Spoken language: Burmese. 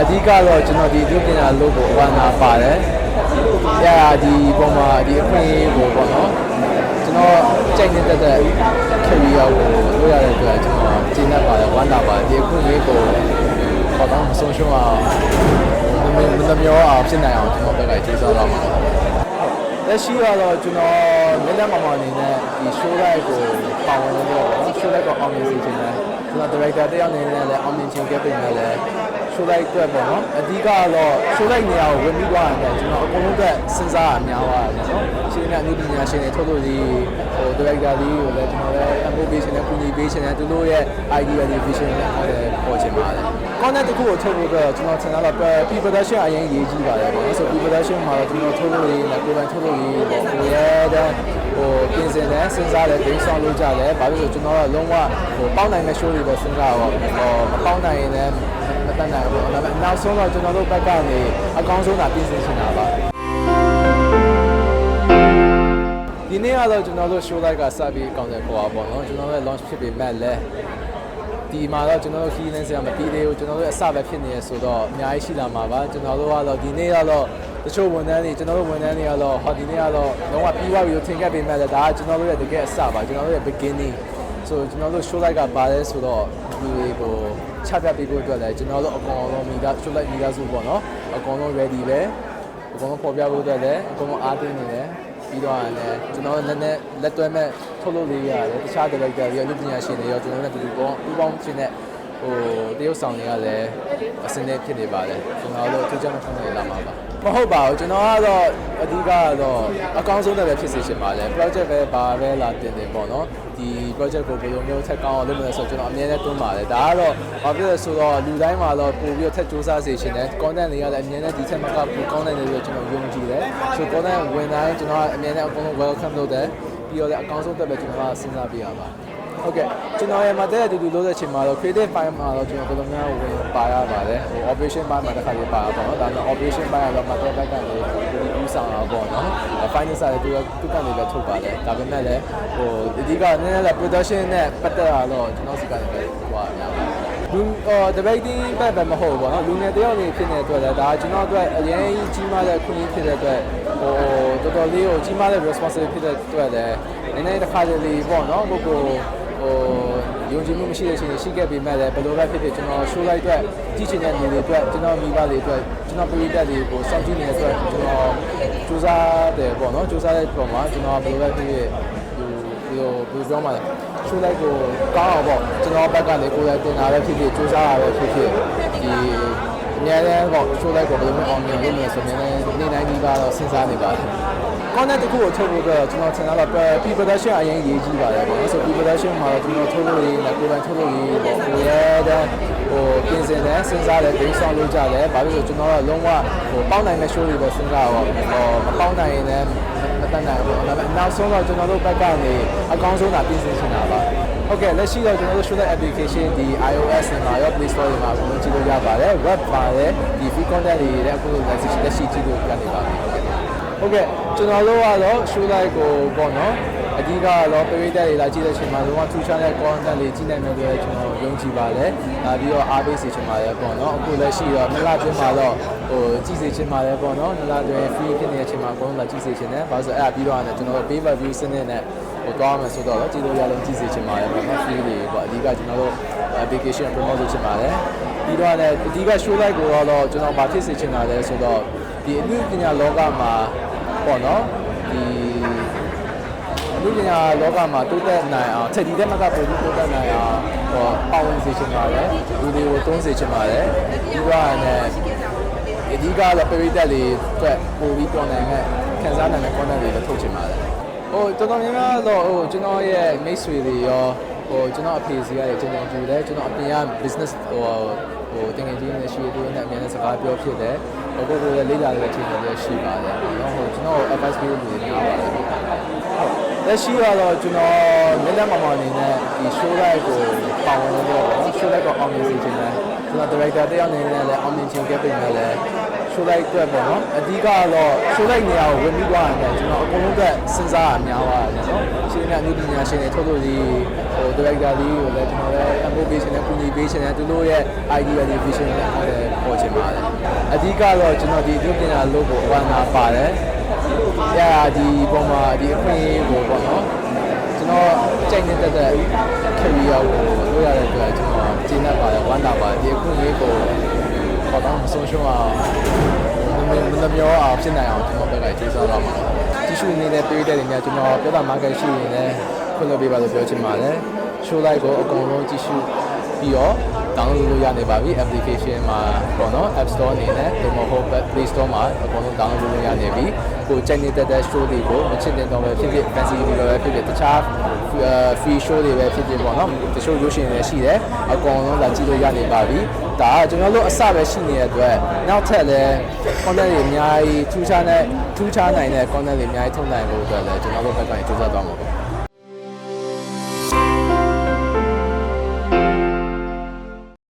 အဓိကတော့ကျွန်တော်ဒီလူပညာလို့ကိုဝါနာပါတယ်။ရာဒီပုံမှာဒီအခွင့်အရေးကိုပေါ့နော်။ကျွန်တော်ကြိုက်နေတဲ့တဲ့ career ကိုလုပ်ရတဲ့အတွက်ကျွန်တော်ကျေနပ်ပါတယ်ဝါနာပါတယ်ဒီအခွင့်အရေးကိုပေါ့နော်မဆုံးရှုံးအောင်မမမမျောအောင်ဖြစ်နိုင်အောင်ကျွန်တော်ဘက်ကကျေးဇူးတော်ပါတယ်။လက်ရှိကတော့ကျွန်တော်လက်လက်မမအနေနဲ့ဒီ show live ကိုပါဝင်လို့ပေါ့နော် show live ကိုအောင်မြင်စေချင်တယ်ကျွန်တော် director တယောက်အနေနဲ့လည်းအောင်မြင်ချင်ခဲ့ပေမဲ့လည်း show live အတွက်ပေါ့နော်အဓိကတော့ show live နေရာကိုဝင်ပြီးသွားတယ်ကျွန်တော်အကုန်လုံးကစဉ်းစားရများပါတယ်နော်ရှင်ကအမှုပညာရှင်တွေထုတ်လို့ဒီဟို director လေးကိုလည်းကျွန်တော်လည်းအမှုပေးရှင်နဲ့ကူညီပေးရှင်နဲ့သူတို့ရဲ့ idea တွေ vision တွေလည်းပေါ်ချင်ပါတယ် content တစ်ခုကိုထုတ်ဖို့အတွက်ကျွန်တော်ထင်တာတော့ pre production အရင်ရေးကြည့်ပါတယ်ပေါ့နော်ဆို pre production မှာတော့ကျွန်တော်ထုတ်လို့ရင်းနဲ့ကိုယ်ပိုင်ထုတ်လို့ရင်းပေါ့ကိုရဲတဲ့ဟိုပြင်ဆင်တယ်စဉ်းစားတယ် brain storm လုပ်ကြတယ်ဘာလို့လဲဆိုကျွန်တော်ကလုံးဝဟိုပေါက်နိုင်မဲ့ show တွေပဲစဉ်းစားတော့ဟိုမပေါက်နိုင်ရင်လည်း မတတ်နိုင်ဘူးပေါ့ဒါပေမဲ့နောက်ဆုံးတော့ကျွန်တော်တို့ဘက်ကနေအကောင်းဆုံးတာပြင်ဆင်ချင်တာပါဒီနေ့ကတော့ကျွန်တော်တို့ show live ကစပြီးအကောင့်တွေပေါ်ပါပေါ့နော်ကျွန်တော်တို့ launch ဖြစ်ပေမဲ့လည်းဒီမှာတော့ကျွန်တော်တို့ခီးလင်းစရာမပြီးသေးဘူးကျွန်တော်တို့အစပဲဖြစ်နေရဆိုတော့အများကြီးရှိလာမှာပါကျွန်တော်တို့ကတော့ဒီနေ့ကတော့တချို့ဝန်ထမ်းတွေကျွန်တော်တို့ဝန်ထမ်းတွေကတော့ဟောဒီနေ့ကတော့လုံးဝပြီးသွားပြီလို့ထင်ခဲ့ပေမဲ့လည်းဒါကကျွန်တော်တို့ရဲ့တကယ်အစပါကျွန်တော်တို့ရဲ့ beginning ဆိုကျွန်တော်တို့ show light ကပါတယ်ဆိုတော့ ဒီကိုချပြပေးဖို့အတွက်လည်းကျွန်တော်တို့အကောင်လုံးမိသား show light မိသားစုပေါ့နော်အကောင်လုံး ready ပဲအကောင်လုံးပေါ်ပြဖို့အတွက်လည်းအကောင်လုံးအားတင်းနေတယ်ပြီးတော့လည်းကျွန်တော်လည်းလည်းလက်တွဲမဲ့ထုတ်လုပ်လေးရတယ်တခြား director တွေရောလူပညာရှင်တွေရောကျွန်တော်လည်းတူတူပေါင်းပူးပေါင်းခြင်းနဲ့ဟိုတရုတ်ဆောင်တွေကလည်းအစင်းနဲ့ဖြစ်နေပါတယ်ကျွန်တော်တို့သူကြောင့်ထုံးနေလာမှာပါ မဟုတ်ပါဘူးကျွန်တော်ကတော့အဓိကကတော့အကောင်းဆုံးတဲ့ပဲဖြစ်စေချင်ပါတယ် project ပဲဘာပဲလာတင်တင်ပေါ့နော်ဒီ project ကိုဘယ်လိုမျိုးထက်ကောင်းအောင်လုပ်မလဲဆိုတော့ကျွန်တော်အမြဲတမ်းတွန်းပါတယ်ဒါကတော့ဘာဖြစ်လဲဆိုတော့လူတိုင်းမှာတော့ပို့ပြီးတော့ထက်စူးစမ်းစေချင်တယ် content တွေကလည်းအမြဲတမ်းဒီထက်မကပိုကောင်းတယ်လို့ကျွန်တော်ယုံကြည်တယ်ဆို content ဝင်တိုင်းကျွန်တော်ကအမြဲတမ်းအကုန်လုံး welcome လုပ်တယ်ပြီးတော့လည်းအကောင်းဆုံးတက်ပဲကျွန်တော်ကစဉ်းစားပြရပါ ဟုတ်ကဲ့ကျွန်တော်ရဲ့မတဲ့အတူတူလို့တဲ့ချိန်မှာတော့ creative ပိုင်းမှာတော့ကျွန်တော်တော်တော်များများဝင်ပါရပါတယ်ဟို operation ပိုင်းမှာတစ်ခါလေးပါပါတော့ဒါတော့ operation ပိုင်းကတော့ market back ကနေဒီဥဆောင်တာပေါ့နော် finance လည်းသူကသူကနေပဲထုတ်ပါတယ်ဒါပေမဲ့လည်းဟိုအဓိကနည်းနည်းလေး production နဲ့ပတ်သက်တာတော့ကျွန်တော်စီကနေပဲဟိုပါများပါတယ်လူအော် debating ဘက်ပဲမဟုတ်ဘူးပေါ့နော်လူငယ်တယောက်နေဖြစ်နေတဲ့အတွက်လည်းဒါကျွန်တော်အတွက်အရင်ကြီးမားတဲ့ခွင့်ရဖြစ်တဲ့အတွက်ဟိုတော်တော်လေးကိုကြီးမားတဲ့ responsibility ဖြစ်တဲ့အတွက်လည်းနည်းနည်းတစ်ခါတလေပေါ့နော်ကိုကို ဟိုယုံကြည်မှုမရှိတဲ့ချိန်ရှိခဲ့ပေမဲ့လည်းဘယ်လိုပဲဖြစ်ဖြစ်ကျွန်တော် show လိုက်အတွက်ကြည့်ချင်တဲ့လူတွေအတွက်ကျွန်တော်မိဘတွေအတွက်ကျွန်တော်ပြည်သက်တွေကိုစောင့်ကြည့်နေတဲ့အတွက်ကျွန်တော်စူးစမ်းတယ်ပေါ့နော်စူးစမ်းတဲ့ပုံမှာကျွန်တော်ဘယ်လိုပဲဖြစ်ဖြစ်ဒီလိုဘယ်လိုပြောမှလဲ show လိုက်ကိုကောင်းအောင်ပေါ့ကျွန်တော်ဘက်ကနေကိုယ်တိုင်တင်တာပဲဖြစ်ဖြစ်စူးစမ်းတာပဲဖြစ်ဖြစ်ဒီ အများနဲ့ပေါ့ show လိုက်ကိုဘယ်လိုမျိုးအောင်မြင်လုပ်မလဲဆိုရင်လည်းနေ့တိုင်းဒီပါတော့စဉ်းစားနေပါတယ် content တစ်ခုကိုထုတ်ဖို့အတွက်ကျွန်တော်ထင်တာတော့ pre production အရင်ရေးကြည့်ပါတယ်ပေါ့နော်ဆို pre production မှာတော့ကျွန်တော်ထုတ်လို့ရင်းနဲ့ကိုယ်ပိုင်ထုတ်လို့ရင်းပေါ့ကိုရဲတဲ့ဟိုပြင်ဆင်တယ်စဉ်းစားတယ် brain storm လုပ်ကြတယ်ဘာလို့လဲဆိုကျွန်တော်ကလုံးဝဟိုပေါက်နိုင်တဲ့ show တွေပဲစဉ်းစားတော့ဟိုမပေါက်နိုင်ရင်လည်းမတတ်နိုင်ဘူးပေါ့ဒါပေမဲ့နောက်ဆုံးတော့ကျွန်တော်တို့ဘက်ကနေအကောင်းဆုံးတာပြင်ဆင်ချင်တာပါ ဟုတ်ကဲ့လက်ရှိတော့ကျွန်တော်တို့ show that application ဒီ iOS နဲ့ရော Play Store တွေမှာအကုန်လုံးကြည့်လို့ရပါတယ် web ပါတယ်ဒီ free content တွေလည်းအခုလက်ရှိလက်ရှိကြည့်လို့ရနေပါပြီဟုတ်ကဲ့ဟုတ်ကဲ့ကျွန်တော်တို့ကတော့ show live ကိုပေါ့နော်အဓိကတော့ပရိသတ်တွေလာကြည့်တဲ့အချိန်မှာလုံးဝထူးခြားတဲ့ content တွေကြည့်နိုင်မယ်လို့ကျွန်တော်ယုံကြည်ပါတယ်။ဒါပြီးတော့အားပေးစေချင်ပါတယ်ပေါ့နော်။အခုလက်ရှိတော့နှစ်လပြင်မှာတော့ဟိုကြည့်စေချင်ပါတယ်ပေါ့နော်။နှစ်လတွင် free ဖြစ်နေတဲ့အချိန်မှာအကုန်လုံးလာကြည့်စေချင်တယ်။ဘာလို့ဆိုအဲ့ဒါပြီးတော့လည်းကျွန်တော်တို့ pay per view စနစ်နဲ့ဟိုတောင်းမယ်ဆိုတော့ကြည့်လို့ရလုံးကြည့်စေချင်ပါတယ်ပေါ့နော်။ free တွေပေါ့အဓိ ကကျွန်တော်တို့ application promote လုပ်ချင်ပါတယ်။ပြီးတော့လည်းအဓိက show live ကိုတော့ကျွန်တော်ဗာဖြစ်စေချင်တာလဲဆိုတော့ဒီအမှုပညာလောကမှာပေါ့နော်ဒီလူပညာလောကမှာတိုးတက်နိုင်အောင်ချက်ဒီတက်မကပို့ပြီးတိုးတက်နိုင်အောင်ဟောပါဝင်စေချင်ပါတယ်လူတွေကိုသုံးစေချင်ပါတယ်ပြီးတော့လည်းအဓိကတော့ပရိသတ်တွေအတွက်ပို့ပြီးတော်နိုင်တဲ့ခံစားနိုင်တဲ့ content တွေလည်းထုတ်ချင်ပါတယ်ဟိုတော်တော်များများတော့ဟိုကျွန်တော်ရဲ့မိတ်ဆွေတွေရော ဟိုကျွန်တော်အဖေစီရတယ်ကျန်ကျန်ကြည့်တယ်ကျွန်တော်အပြင်က business ဟိုဟိုတင်ငယ်ချင်းနဲ့ရှိသေးတယ်အများနဲ့စကားပြောဖြစ်တယ်ဟိုကိုယ်ကိုယ်လည်းလေ့လာတဲ့အချိန်တွေရှိပါတယ်နော်ဟိုကျွန်တော် advice ပေးလို့များပါတယ်လက်ရှိကတော့ကျွန်တော်မျက်နှာမှမှအနေနဲ့ဒီ show live ကိုပါဝင်လို့ပေါ့ show live ကိုအောင်မြင်စေချင်တယ်ကျွန်တော် director တယောက်အနေနဲ့လည်းအောင်မြင်ခြင်းခဲ့ပြင်တယ်လည်း show live အတွက်ပေါ့နော်အဓိကတော့ show live နေရာကိုဝင်ပြီးသွားတယ်ကျွန်တော်အကုန်လုံးကစဉ်းစားရများပါတယ်နော်ရှင်ကအမှုပညာရှင်တွေထုတ်လို့ဒီဟို director လေးကိုလည်းကျွန်တော်လည်းအမှုပေးရှင်နဲ့ကူညီပေးရှင်နဲ့သူတို့ရဲ့ idea တွေ vision တွေလည်းပေါ်ပေါ်ချင်ပါတယ်အဓိကတော့ကျွန်တော်ဒီအမှုပညာလို့ကိုဝမ်းသာပါတယ်။အဲဒါဒီပုံမှာဒီအခွင့်အရေးကိုပေါ့နော်ကျွန်တော်ကြိုက်နေတဲ့တဲ့ career ကိုလုပ်ရတဲ့အတွက်ကျွန်တော်ကျေနပ်ပါတယ်ဝမ်းသာပါတယ်ဒီအခွင့်အရေးကို ပေါ့နော်မဆုံးရှုံးအောင်မမမမျောအောင်ဖြစ်နိုင်အောင်ကျွန်တော်ဘက်ကကျေးဇူးတော်မှာတ िश ူနေတဲ့ပြည်တဲ့တွေများကျွန်တော်ပြောတာ market ရှိရင်လည်းခွင့်လွှတ်ပေးပါလို့ပြောချင်ပါတယ် show like ကိုအကုန်လုံးကြည့်ရှုပြီးတော့ download လုပ်လို့ရနေပါပြီ application မှာပေါ့နော် app store အနေနဲ့ဒီမဟုတ် play store မှာအကုန်လုံး download လုပ်လို့ရနေပြီကိုကြိုက်နေတဲ့တဲ့ show တွေကိုမချစ်တဲ့တော့ပဲဖြစ်ဖြစ် fancy တွေပဲဖြစ်ဖြစ်တခြား free show တွေပဲဖြစ်ဖြစ်ပေါ့နော်တချို့ရုပ်ရှင်တွေရှိတယ်အကုန်လုံးလာကြည့်လို့ရနေပါပြီဒါကကျွန်တော်တို့အစပဲရှိနေတဲ့အတွက်နောက်ထပ်လည်း content တွေအများကြီးထူးခြားတဲ့ထူးခြားနိုင်တဲ့ content တွေအများကြီးထုတ်နိုင်ဖို့အတွက်လည်းကျွန်တော်တို့ဘက်ကကြိုးစားသွားမှာပါ